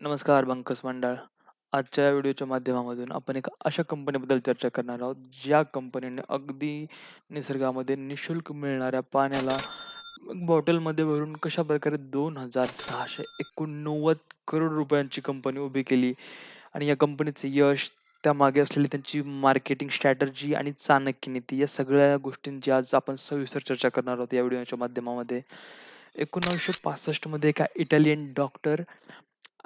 नमस्कार बंकस मंडळ. आजच्या या व्हिडिओच्या माध्यमामधून आपण एका अशा कंपनीबद्दल चर्चा करणार आहोत, ज्या कंपनीने अगदी निसर्गामध्ये निशुल्क मिळणाऱ्या पाण्याला बॉटलमध्ये भरून कशाप्रकारे 2,689 करोड रुपयांची कंपनी उभी केली आणि या कंपनीचं यश, त्यामागे असलेली त्यांची मार्केटिंग स्ट्रॅटर्जी आणि चाणक्य नीती या सगळ्या गोष्टींची आज आपण सविस्तर चर्चा करणार आहोत या व्हिडिओच्या माध्यमामध्ये. 1965 मध्ये एका इटालियन डॉक्टर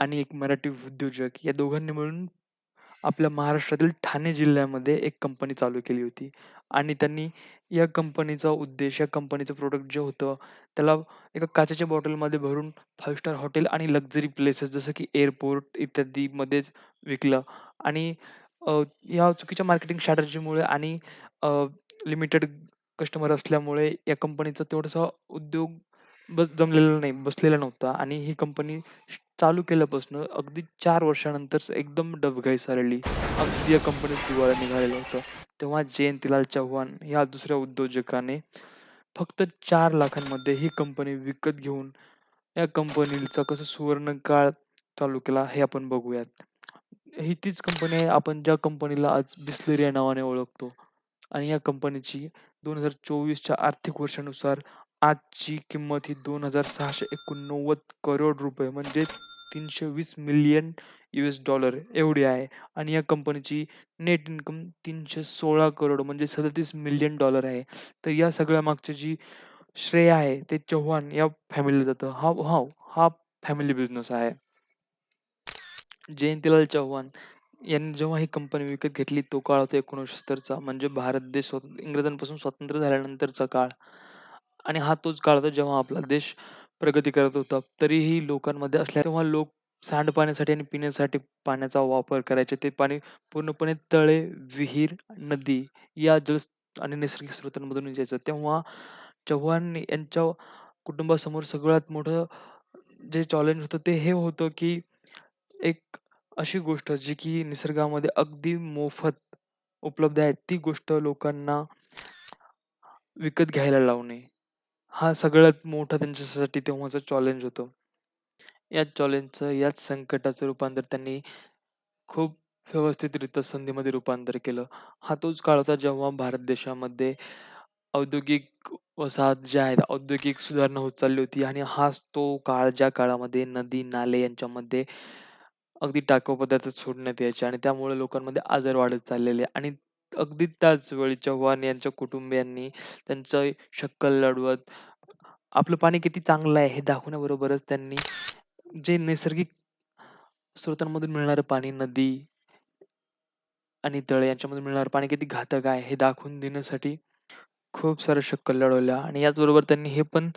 आणि एक मराठी उद्योजक या दोघांनी मिळून आपल्या महाराष्ट्रातील ठाणे जिल्ह्यामध्ये एक कंपनी चालू केली होती. आणि त्यांनी या कंपनीचा उद्देश, या कंपनीचं प्रोडक्ट जे होतं, त्याला एका काचेच्या बॉटलमध्ये भरून फाईव्ह स्टार हॉटेल आणि लक्झरी प्लेसेस जसं की एअरपोर्ट इत्यादीमध्येच विकलं. आणि अ, या चुकीच्या मार्केटिंग स्ट्रॅटर्जीमुळे आणि लिमिटेड कस्टमर असल्यामुळे या कंपनीचा तेवढासा उद्योग बस जमलेला नाही, बसलेला नव्हता आणि ही कंपनी चालू केल्यापासून अगदी 4 वर्षानंतर एकदम डबघाईस आलेली. अगदी या कंपनीत दिवाळं निघालेला होता. तेव्हा जयंतीलाल चव्हाण या दुसऱ्या उद्योजकाने फक्त 4,00,000 लाखांमध्ये ही कंपनी विकत घेऊन या कंपनीचा कसं सुवर्णकाळ चालू केला हे आपण बघूयात. ही तीच कंपनी आहे आपण ज्या कंपनीला आज बिसलेरी या नावाने ओळखतो आणि या कंपनीची 2024च्या आर्थिक वर्षानुसार आजची किंमत ही $2,689 करोड रुपये म्हणजे $320 मिलियन डॉलर एवढी आहे आणि या कंपनीची नेट इन्कम 316 करोड म्हणजे $37 मिलियन डॉलर आहे. तर या सगळ्या मागची जी श्रेय आहे ते चव्हाण या फॅमिलीला जातं. हा हा हा फॅमिली बिझनेस आहे. जयंतीलाल चव्हाण यांनी जेव्हा ही कंपनी विकत घेतली तो काळ होता 1970चा म्हणजे भारत देश इंग्रजांपासून स्वतंत्र झाल्यानंतरचा काळ आणि हा तोच काळ होता जेव्हा आपला देश प्रगती करत होता. तरीही लोकांमध्ये असल्या तेव्हा लोक सांडपाण्यासाठी आणि पिण्यासाठी पाण्याचा वापर करायचे. ते पाणी पूर्णपणे तळे, विहीर, नदी या जल आणि नैसर्गिक स्रोतांमधून यायचं. तेव्हा चव्हाण यांच्या कुटुंबासमोर सगळ्यात मोठं जे चॅलेंज होतं ते हे होतं, की एक अशी गोष्ट जी की निसर्गामध्ये अगदी मोफत उपलब्ध आहे, ती गोष्ट लोकांना विकत घ्यायला लावणे. हा सगळ्यात मोठा त्यांच्यासाठी तेव्हाचा चॅलेंज होतं. याच चॅलेंजचं, याच संकटाचं रूपांतर त्यांनी खूप व्यवस्थितरित्या संधीमध्ये रूपांतर केलं. हा तोच काळ होता जेव्हा भारत देशामध्ये औद्योगिक वसाहत ज्या आहेत, औद्योगिक सुधारणा होत चालली होती आणि हाच तो काळ ज्या काळामध्ये नदी-नाले यांच्यामध्ये अगदी टाकाऊ पदार्थ सोडण्यात यायचे आणि त्यामुळे लोकांमध्ये आजार वाढत चाललेले आणि अगदी त्याच वेळी चव्हाण यांच्या कुटुंबियांनी त्यांचं शक्कल लढवत आपलं पाणी किती चांगलं आहे हे दाखवण्याबरोबरच त्यांनी जे नैसर्गिक स्रोतांमधून मिळणारं पाणी, नदी आणि तळे यांच्यामधून मिळणारं पाणी किती घातक आहे हे दाखवून देण्यासाठी खूप साऱ्या शक्कल लढवल्या आणि याचबरोबर त्यांनी हे पण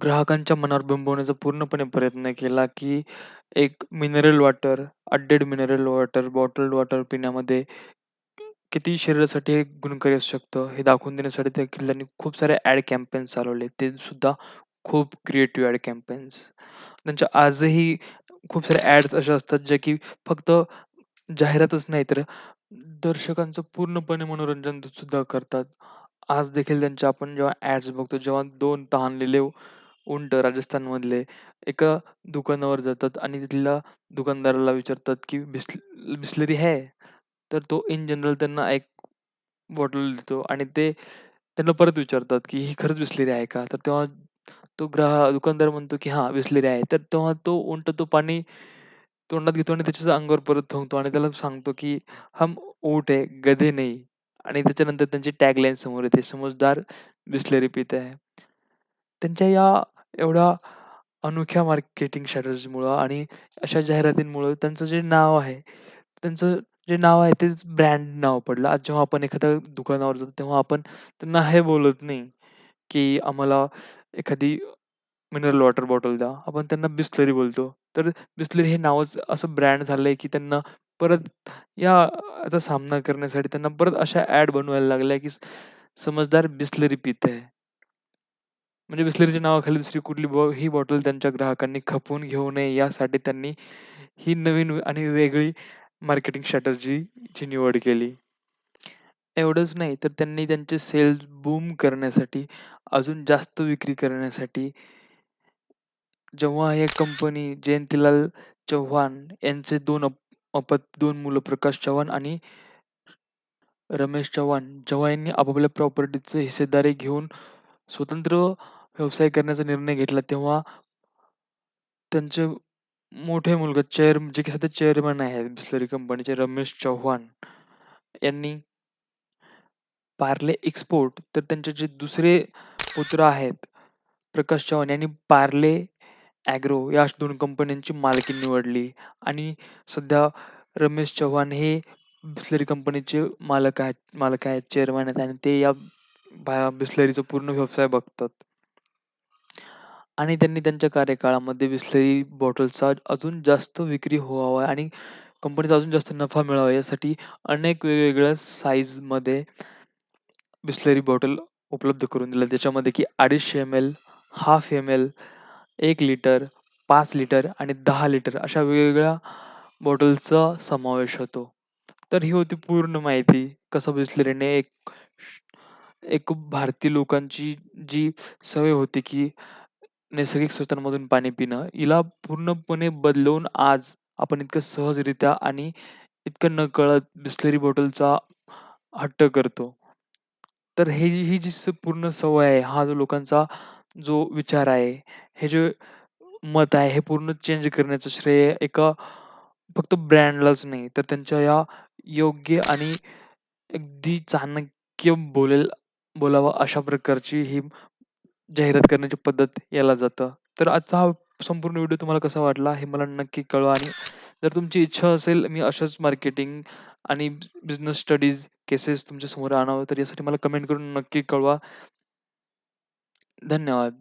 ग्राहकांच्या मनावर बिंबवण्याचा पूर्णपणे प्रयत्न केला, की एक mineral water, added mineral water, bottled water पिण्यामध्ये किती शरीरासाठी हे गुणकारी असू शकतं, हे दाखवून देण्यासाठी त्या त्यांनी खूप सारे ॲड कॅम्पेन्स चालवले. ते सुद्धा खूप क्रिएटिव्ह ॲड कॅम्पेन्स. त्यांच्या आजही खूप साऱ्या ॲड्स अशा असतात, ज्या की फक्त जाहिरातच नाही, तर दर्शकांचं पूर्णपणे मनोरंजन सुद्धा करतात. आज देखील त्यांच्या आपण जेव्हा ॲड्स बघतो, जेव्हा 2 तहानलेले उंट राजस्थानमधले एका दुकानावर जातात आणि तिथल्या दुकानदाराला विचारतात, की "बिस बिसलरी है? तर तो इन जनरल त्यांना एक बॉटल देतो आणि ते त्यांना परत विचारतात, की ही खरंच बिसलेरी आहे का? तर तेव्हा तो ग्राहक दुकानदार म्हणतो, की "हां, बिसलेरी आहे." तर तेव्हा तो उंट तो पाणी तोंडात घेतो आणि त्याच्याच अंगावर परत थुंकतो आणि त्याला सांगतो, की "हम ऊँट है, गधे नहीं." आणि त्याच्यानंतर त्यांची टॅगलाईन समोर येते, समजदार बिसलेरी पीता आहे त्यांच्या या एवढ्या अनोख्या मार्केटिंग स्ट्रॅटेजीमुळं आणि अशा जाहिरातींमुळं त्यांचं जे नाव आहे, त्यांचं जे नाव आहे तेच ब्रँड नाव पडलं. आज जेव्हा आपण एखाद्या दुकानावर जातो, तेव्हा आपण त्यांना हे बोलत नाही, की आम्हाला एखादी मिनरल वॉटर बॉटल द्या. आपण त्यांना बिसलरी बोलतो. तर बिसलरी हे नावच असं ब्रँड झालंय, की त्यांना परत या याचा सामना करण्यासाठी त्यांना परत अशा ॲड बनवायला लागल्या, की समजदार बिसलरी पीते आहे. म्हणजे बिसलरीच्या नावाखाली दुसरी कुठली बॉ ही बॉटल त्यांच्या ग्राहकांनी खपवून घेऊ नये यासाठी त्यांनी ही नवीन आणि वेगळी मार्केटिंग स्ट्रॅटर्जीची निवड केली. एवढंच नाही, तर त्यांनी त्यांचे सेल्स बूम करण्यासाठी, अजून जास्त विक्री करण्यासाठी जेव्हा हे कंपनी जयंतीलाल चव्हाण यांचे 2 अप अपत 2 मुलं प्रकाश चव्हाण आणि रमेश चव्हाण जेव्हा यांनी आपापल्या प्रॉपर्टीचे हिस्सेदारी घेऊन स्वतंत्र व्यवसाय करण्याचा निर्णय घेतला तेव्हा त्यांचे मोठे मुलगा चेअर जे की सध्या चेअरमन आहेत बिस्लरी कंपनीचे रमेश चव्हाण यांनी पार्ले एक्सपोर्ट तर त्यांचे जे दुसरे पुत्र आहेत प्रकाश चव्हाण यांनी पार्ले ॲग्रो या दोन कंपन्यांची मालकी निवडली आणि सध्या रमेश चव्हाण हे बिस्लरी कंपनीचे मालक आहेत मालक आहेत चेअरमन आहेत आणि ते या बा बिस्लरीचा पूर्ण व्यवसाय बघतात. आणि त्यांनी त्यांच्या कार्यकाळामध्ये बिसलेरी बॉटल्सचा अजून जास्त विक्री व्हावा आणि कंपनीचा अजून जास्त नफा मिळावा यासाठी अनेक वेगवेगळ्या साईजमध्ये बिस्लरी बॉटल उपलब्ध करून दिल्या. त्याच्यामध्ये की 250 एम-एल, हाफ एम-एल, एक लिटर, पाच लिटर आणि दहा लिटर अशा वेगवेगळ्या बॉटल्सचा समावेश होतो. तर ही होती पूर्ण माहिती. कसं बिसलेरीने एक एक भारतीय लोकांची जी सवय होती, की नैसर्गिक स्रोतांमधून पाणी पिणं, हिला पूर्णपणे बदलवून आज आपण इतकं सहजरित्या आणि इतकं नकळत बिस्लरी बॉटलचा हट्ट करतो. तर हे ही जी स पूर्ण सवय आहे, हा जो लोकांचा जो विचार आहे, हे जे मत आहे, हे पूर्ण चेंज करण्याचं श्रेय एका फक्त ब्रँडलाच नाही, तर त्यांच्या या योग्य आणि अगदी चाणक्य बोलेल बोलावं अशा प्रकारची ही जाहिरात करण्याची पद्धत याला जातं. तर आजचा हा संपूर्ण व्हिडिओ तुम्हाला कसा वाटला हे मला नक्की कळवा आणि जर तुमची इच्छा असेल मी अशाच मार्केटिंग आणि बिझनेस स्टडीज केसेस तुमच्यासमोर आणावं तर यासाठी मला कमेंट करून नक्की कळवा. धन्यवाद.